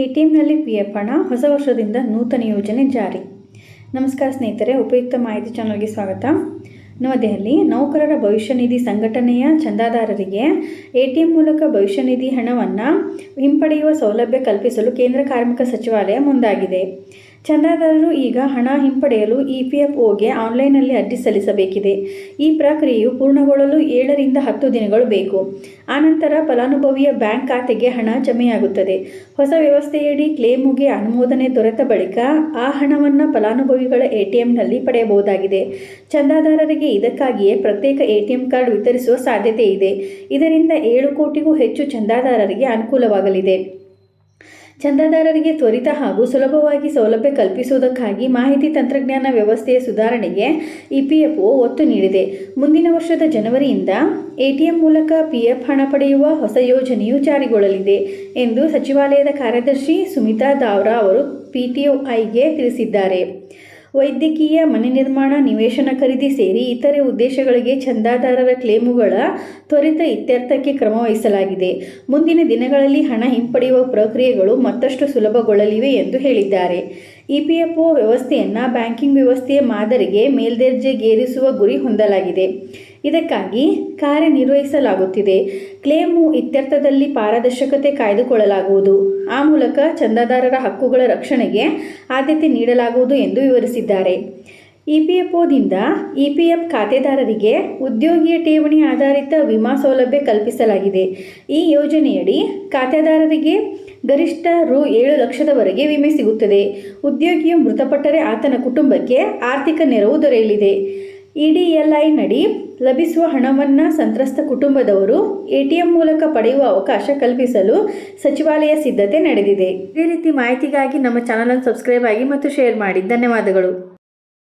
ಎಟಿಎಂನಲ್ಲಿ P F ಹಣ ಹೊಸ ವರ್ಷದಿಂದ ನೂತನ ಯೋಜನೆ ಜಾರಿ. ನಮಸ್ಕಾರ ಸ್ನೇಹಿತರೆ, ಉಪಯುಕ್ತ ಮಾಹಿತಿ ಚಾನಲ್ಗೆ ಸ್ವಾಗತ. ನವದೆಹಲಿ ನೌಕರರ ಭವಿಷ್ಯ ನಿಧಿ ಸಂಘಟನೆಯ ಚಂದಾದಾರರಿಗೆ ಎಟಿಎಂ ಮೂಲಕ ಭವಿಷ್ಯ ನಿಧಿ ಹಣವನ್ನು ಹಿಂಪಡೆಯುವ ಸೌಲಭ್ಯ ಕಲ್ಪಿಸಲು ಕೇಂದ್ರ ಕಾರ್ಮಿಕ ಸಚಿವಾಲಯ ಮುಂದಾಗಿದೆ. ಚಂದಾದಾರರು ಈಗ ಹಣ ಹಿಂಪಡೆಯಲು ಇ ಪಿ ಎಫ್ ಒಗೆ ಆನ್ಲೈನ್ನಲ್ಲಿ ಅರ್ಜಿ ಸಲ್ಲಿಸಬೇಕಿದೆ. ಈ ಪ್ರಕ್ರಿಯೆಯು ಪೂರ್ಣಗೊಳ್ಳಲು ಏಳರಿಂದ ಹತ್ತು ದಿನಗಳು ಬೇಕು. ಆನಂತರ ಫಲಾನುಭವಿಯ ಬ್ಯಾಂಕ್ ಖಾತೆಗೆ ಹಣ ಜಮೆಯಾಗುತ್ತದೆ. ಹೊಸ ವ್ಯವಸ್ಥೆಯಡಿ ಕ್ಲೇಮುಗೆ ಅನುಮೋದನೆ ದೊರೆತ ಬಳಿಕ ಆ ಹಣವನ್ನು ಫಲಾನುಭವಿಗಳ ಎಟಿಎಂನಲ್ಲಿ ಪಡೆಯಬಹುದಾಗಿದೆ. ಚಂದಾದಾರರಿಗೆ ಇದಕ್ಕಾಗಿಯೇ ಪ್ರತ್ಯೇಕ ಎಟಿಎಂ ಕಾರ್ಡ್ ವಿತರಿಸುವ ಸಾಧ್ಯತೆ ಇದೆ ಇದರಿಂದ ಏಳು ಕೋಟಿಗೂ ಹೆಚ್ಚು ಚಂದಾದಾರರಿಗೆ ಅನುಕೂಲವಾಗಲಿದೆ. ಚಂದಾದಾರರಿಗೆ ತ್ವರಿತ ಹಾಗೂ ಸುಲಭವಾಗಿ ಸೌಲಭ್ಯ ಕಲ್ಪಿಸುವುದಕ್ಕಾಗಿ ಮಾಹಿತಿ ತಂತ್ರಜ್ಞಾನ ವ್ಯವಸ್ಥೆಯ ಸುಧಾರಣೆಗೆ ಇಪಿಎಫ್ಒ ಒತ್ತು ನೀಡಿದೆ. ಮುಂದಿನ ವರ್ಷದ ಜನವರಿಯಿಂದ ಎಟಿಎಂ ಮೂಲಕ ಪಿಎಫ್ ಹಣ ಪಡೆಯುವ ಹೊಸ ಯೋಜನೆಯು ಜಾರಿಗೊಳ್ಳಲಿದೆ ಎಂದು ಸಚಿವಾಲಯದ ಕಾರ್ಯದರ್ಶಿ ಸುಮಿತಾ ದಾವ್ರಾ ಅವರು ಪಿಟಿಒಐಗೆ ತಿಳಿಸಿದ್ದಾರೆ. ವೈದ್ಯಕೀಯ ಮನೆ ನಿರ್ಮಾಣ, ನಿವೇಶನ ಖರೀದಿ ಸೇರಿ ಇತರೆ ಉದ್ದೇಶಗಳಿಗೆ ಚಂದಾದಾರರ ಕ್ಲೇಮುಗಳ ತ್ವರಿತ ಇತ್ಯರ್ಥಕ್ಕೆ ಕ್ರಮ ವಹಿಸಲಾಗಿದೆ ಮುಂದಿನ ದಿನಗಳಲ್ಲಿ ಹಣ ಹಿಂಪಡೆಯುವ ಪ್ರಕ್ರಿಯೆಗಳು ಮತ್ತಷ್ಟು ಸುಲಭಗೊಳ್ಳಲಿವೆ ಎಂದು ಹೇಳಿದ್ದಾರೆ. ಇಪಿಎಫ್ಒ ವ್ಯವಸ್ಥೆಯನ್ನು ಬ್ಯಾಂಕಿಂಗ್ ವ್ಯವಸ್ಥೆಯ ಮಾದರಿಗೆ ಮೇಲ್ದರ್ಜೆಗೇರಿಸುವ ಗುರಿ ಹೊಂದಲಾಗಿದೆ. ಇದಕ್ಕಾಗಿ ಕಾರ್ಯನಿರ್ವಹಿಸಲಾಗುತ್ತಿದೆ. ಕ್ಲೇಮು ಇತ್ಯರ್ಥದಲ್ಲಿ ಪಾರದರ್ಶಕತೆ ಕಾಯ್ದುಕೊಳ್ಳಲಾಗುವುದು. ಆ ಮೂಲಕ ಚಂದಾದಾರರ ಹಕ್ಕುಗಳ ರಕ್ಷಣೆಗೆ ಆದ್ಯತೆ ನೀಡಲಾಗುವುದು ಎಂದು ವಿವರಿಸಿದ್ದಾರೆ. ಇ ಪಿ ಎಫ್ ಒದಿಂದ ಇ ಪಿ ಎಫ್ ಖಾತೆದಾರರಿಗೆ ಉದ್ಯೋಗಿಯ ಠೇವಣಿ ಆಧಾರಿತ ವಿಮಾ ಸೌಲಭ್ಯ ಕಲ್ಪಿಸಲಾಗಿದೆ. ಈ ಯೋಜನೆಯಡಿ ಖಾತೆದಾರರಿಗೆ ಗರಿಷ್ಠ ರು ಏಳು ಲಕ್ಷದವರೆಗೆ ವಿಮೆ ಸಿಗುತ್ತದೆ. ಉದ್ಯೋಗಿಯು ಮೃತಪಟ್ಟರೆ ಆತನ ಕುಟುಂಬಕ್ಕೆ ಆರ್ಥಿಕ ನೆರವು ದೊರೆಯಲಿದೆ. ಇಡಿಎಲ್ಐನಡಿ ಲಭಿಸುವ ಹಣವನ್ನು ಸಂತ್ರಸ್ತ ಕುಟುಂಬದವರು ಎಟಿಎಂ ಮೂಲಕ ಪಡೆಯುವ ಅವಕಾಶ ಕಲ್ಪಿಸಲು ಸಚಿವಾಲಯ ಸಿದ್ಧತೆ ನಡೆದಿದೆ. ಇದೇ ರೀತಿ ಮಾಹಿತಿಗಾಗಿ ನಮ್ಮ ಚಾನಲನ್ನು ಸಬ್ಸ್ಕ್ರೈಬ್ ಆಗಿ ಮತ್ತು ಶೇರ್ ಮಾಡಿ. ಧನ್ಯವಾದಗಳು.